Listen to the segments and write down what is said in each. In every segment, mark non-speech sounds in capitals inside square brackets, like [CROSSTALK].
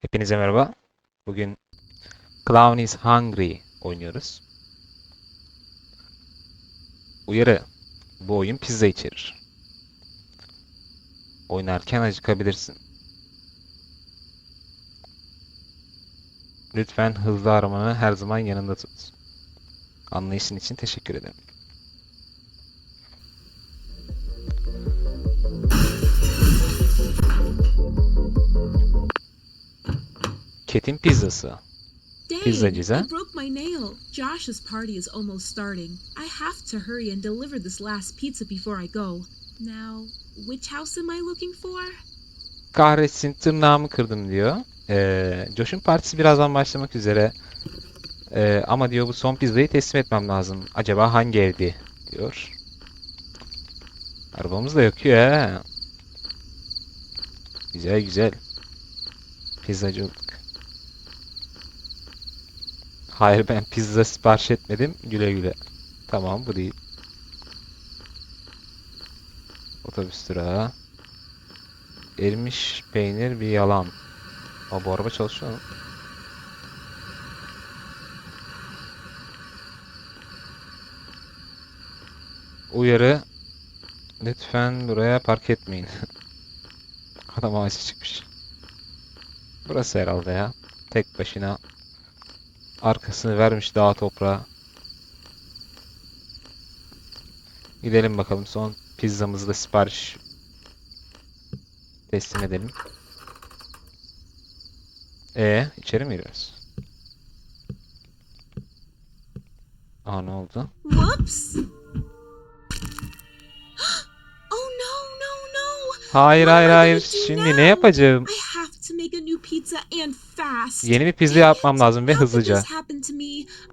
Hepinize merhaba. Bugün Clown is Hungry oynuyoruz. Uyarı. Bu oyun pizza içerir. Oynarken acıkabilirsin. Lütfen hızlı aramanı her zaman yanında tut. Anlayışın için teşekkür ederim. Ket'in pizzası. Ha? I broke my nail. Josh's party is almost starting. I have to hurry and deliver this last pizza before I go. Now, which house am I looking for? Kahretsin tırnağımı kırdım diyor. Ee, Josh'un partisi birazdan başlamak üzere. Ee, ama diyor bu son pizzayı teslim etmem lazım. Acaba hangi evdi? diyor. Arabamız da yakıyor ha. Güzel güzel. Pizzacı olduk. Hayır ben pizza sipariş etmedim. Güle güle. Tamam bu değil. Otobüs durağı. Erimiş peynir bir yalan. Aa, bu araba çalışıyor mu? Uyarı. Lütfen buraya park etmeyin. [LAUGHS] Adam ağaca çıkmış. Burası herhalde ya. Tek başına arkasını vermiş dağa toprağa. Gidelim bakalım son pizzamızı da sipariş teslim edelim. E içeri mi giriyoruz? Aa ne oldu? Whoops! [GASPS] oh no, no, no! Hayır hayır hayır. Şimdi ne yapacağım? Yeni bir pizza yapmam lazım ve hızlıca.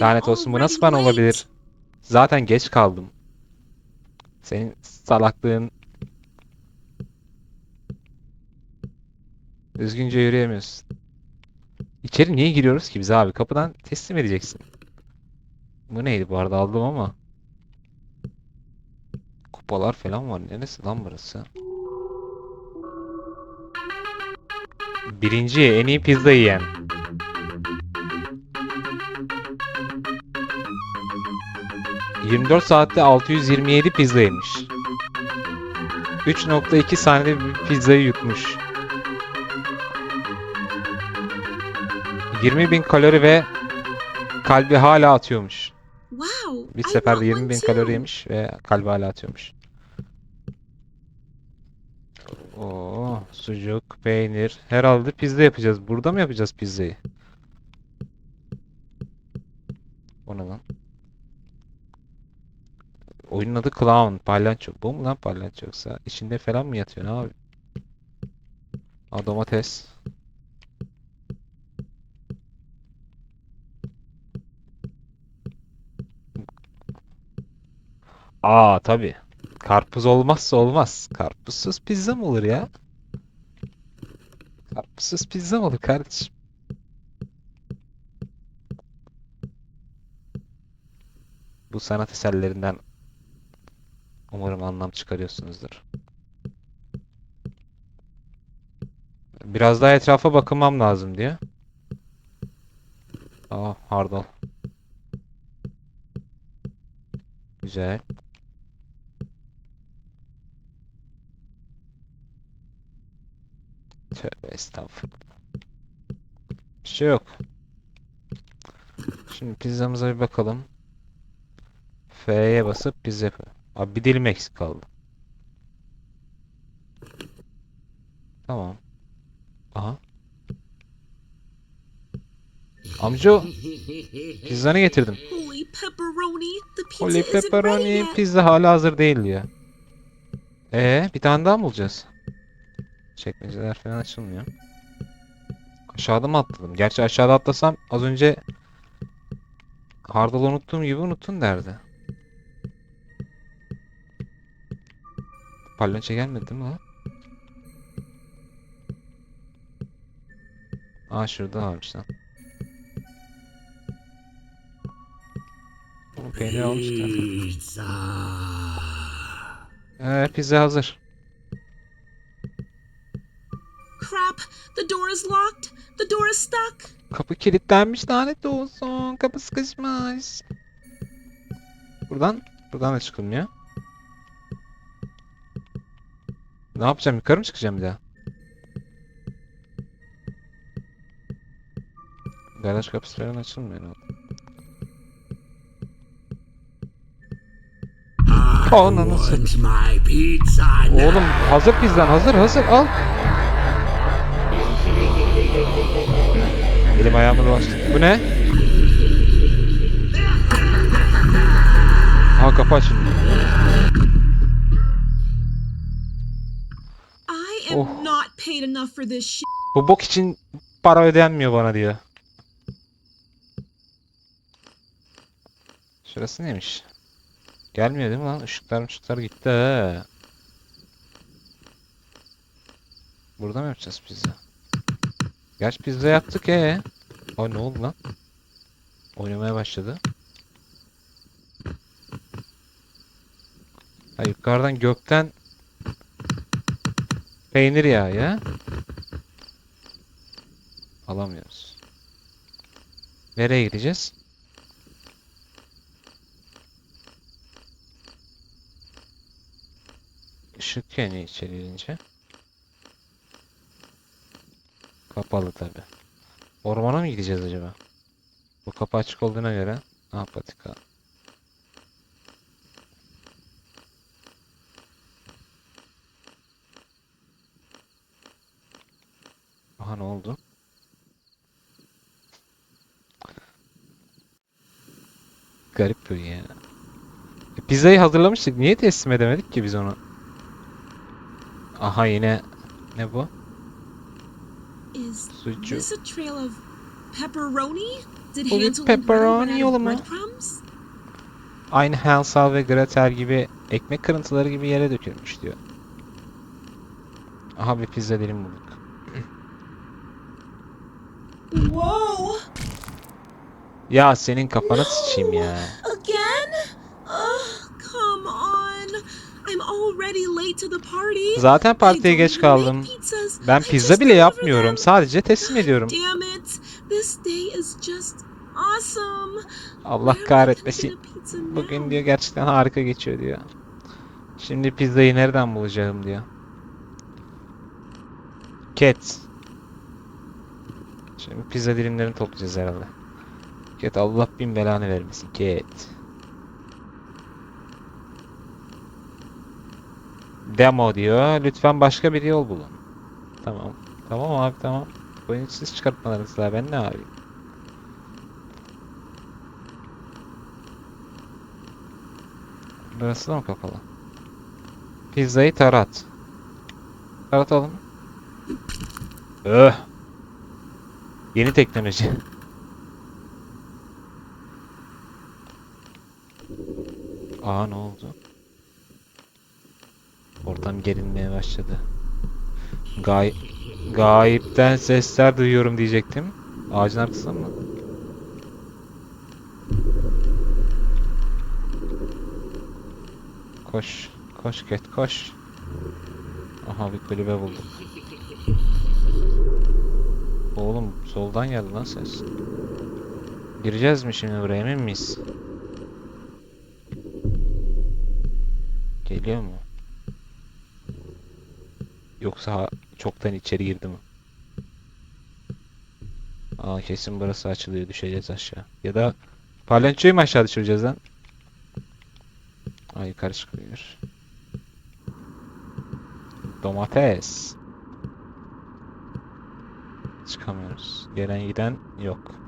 Lanet olsun bu nasıl bana olabilir? Zaten geç kaldım. Senin salaklığın. Düzgünce yürüyemiyorsun. İçeri niye giriyoruz ki biz abi? Kapıdan teslim edeceksin. Bu neydi bu arada aldım ama. Kupalar falan var. Neresi lan burası? Birinci en iyi pizza yiyen. ...24 saatte 627 pizza yemiş. 3.2 saniyede bir pizzayı yutmuş. 20 bin kalori ve kalbi hala atıyormuş. Wow, Bir seferde want 20 one bin kalori yemiş ve kalbi hala atıyormuş. Oo, sucuk, peynir. Herhalde pizza yapacağız. Burada mı yapacağız pizzayı? O ne lan? Oyunun adı Clown. Palyaço. Bu mu lan palyaço yoksa? İçinde falan mı yatıyor? Ne abi? Aa, domates. Aa tabii. Karpuz olmazsa olmaz. Karpuzsuz pizza mı olur ya? Karpuzsuz pizza mı olur kardeşim? Bu sanat eserlerinden umarım anlam çıkarıyorsunuzdur. Biraz daha etrafa bakınmam lazım diyor. Aa, pardon. Güzel. Tövbe estağfurullah. Bir şey yok. Şimdi pizzamıza bir bakalım. F'ye basıp pizza yapıyor. Abi bir dilim eksik kaldı. Tamam. Aha. Amca pizzanı getirdim. Holy pepperoni, Holy pepperoni pizza hala hazır değil diyor. Ee, bir tane daha mı bulacağız? Çekmeceler falan açılmıyor. Aşağıda mı atladım? Gerçi aşağıda atlasam az önce Hardal'ı unuttuğum gibi unuttun derdi. Palyaço gelmedi değil mi lan? Aa şurada varmış lan. Bu peynir almışlar. Pizza. Ee, pizza hazır. Crap! The door is locked! The door is stuck! Kapı kilitlenmiş lanet olsun. Kapı sıkışmış. Buradan, buradan da çıkılmıyor. Ne yapacağım? Yukarı mı çıkacağım bir daha? Garaj kapısı falan açılmıyor herhalde. Ananı pizza now. Oğlum hazır pizzan hazır hazır al. Elim ayağıma dolaştı. Bu ne? Aha kapı açıldı. Oh. not paid enough for this shit. Bu bok için para ödenmiyor bana diyor. Şurası neymiş? Gelmiyor değil mi lan? Işıklar ışıklar gitti he. Burada mı yapacağız pizza? Gerçi pizza yaptık he. Ay ne oldu lan? Oynamaya başladı. Ha yukarıdan gökten peynir yağı ya. Alamıyoruz. Nereye gideceğiz? Işık yanıyor içeri girince. Kapalı tabi. Ormana mı gideceğiz acaba? Bu kapı açık olduğuna göre. Ha patika. Aha ne oldu? Garip bir ya. E, pizzayı hazırlamıştık. Niye teslim edemedik ki biz onu? Aha yine ne bu? Is Sucuk. this a trail of pepperoni? Did Bu bir Hansel and Gretel pepperoni run out yolu of mu? breadcrumbs? Aynı Hansel ve Gretel gibi ekmek kırıntıları gibi yere dökülmüş diyor. Aha bir pizza dilim bulduk. Whoa! Ya senin kafana sıçayım ya. Zaten partiye geç kaldım. Ben pizza bile yapmıyorum. Sadece teslim ediyorum. Allah kahretmesin. Bugün diyor gerçekten harika geçiyor diyor. Şimdi pizzayı nereden bulacağım diyor. Cat. Şimdi pizza dilimlerini toplayacağız herhalde. Cat Allah bin belanı vermesin. Cat. Demo diyor. Lütfen başka bir yol bulun. Tamam. Tamam abi tamam. Oyun siz çıkartmalarınız daha ben ne abi? Burası da mı kapalı? Pizzayı tarat. Taratalım. Öh. Yeni teknoloji. Aa ne oldu? Ortam gerilmeye başladı. Gay Gayipten sesler duyuyorum diyecektim. Ağacın arkasında mı? Koş. Koş Cat koş. Aha bir kulübe buldum. Oğlum soldan geldi lan ses. Gireceğiz mi şimdi buraya emin miyiz? Geliyor mu? Yoksa çoktan içeri girdi mi? Aa kesin burası açılıyor düşeceğiz aşağı. Ya da palyaçoyu mu aşağı düşüreceğiz lan? Aa yukarı çıkıyor. Domates. Çıkamıyoruz. Gelen giden yok.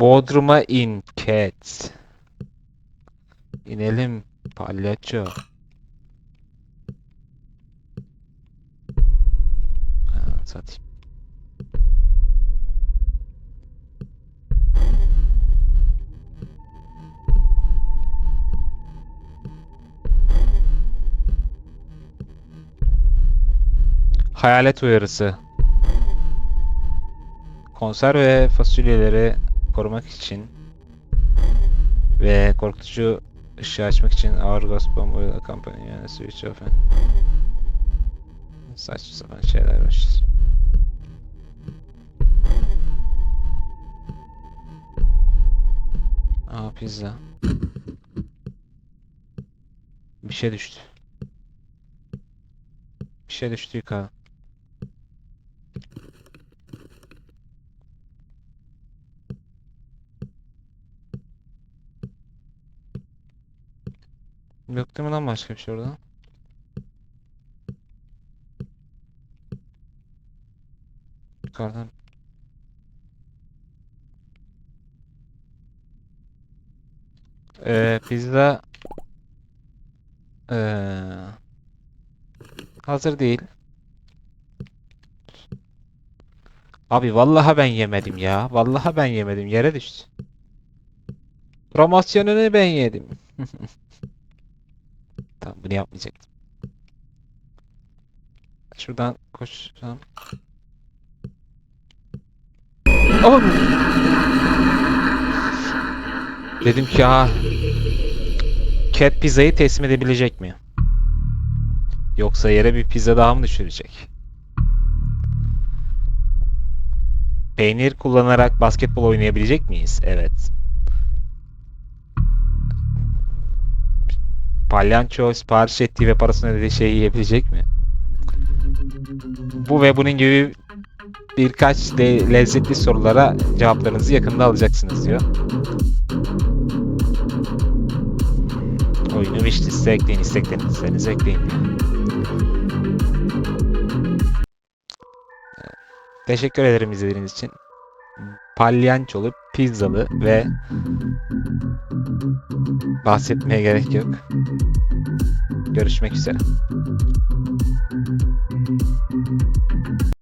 Bodrum'a in Cats. İnelim palyaço. Ha, satayım. Hayalet uyarısı. Konserve fasulyeleri korumak için Ve korkutucu ışığı açmak için Our Ghost Bomb Oil Company yani Switch Off. Saçma sapan şeyler var. Aa pizza. Bir şey düştü. Bir şey düştü yukarı. Yok mi lan başka bir şey orada? Yukarıdan. Ee, pizza ee, hazır değil. Abi vallahi ben yemedim ya. Vallahi ben yemedim. Yere düştü. Promosyonunu ben yedim. [LAUGHS] Tamam bunu yapmayacaktım. Şuradan koşacağım. Oh! Dedim ki ha Cat pizzayı teslim edebilecek mi? Yoksa yere bir pizza daha mı düşürecek? Peynir kullanarak basketbol oynayabilecek miyiz? Evet. Palyanço sipariş ettiği ve parasını ödediği şeyi yiyebilecek mi? Bu ve bunun gibi birkaç de lezzetli sorulara cevaplarınızı yakında alacaksınız diyor. Oyunu wishlist'e ekleyin, isteklerinizi ekleyin. Teşekkür ederim izlediğiniz için. Palyançolu, pizzalı ve bahsetmeye gerek yok. Görüşmek üzere.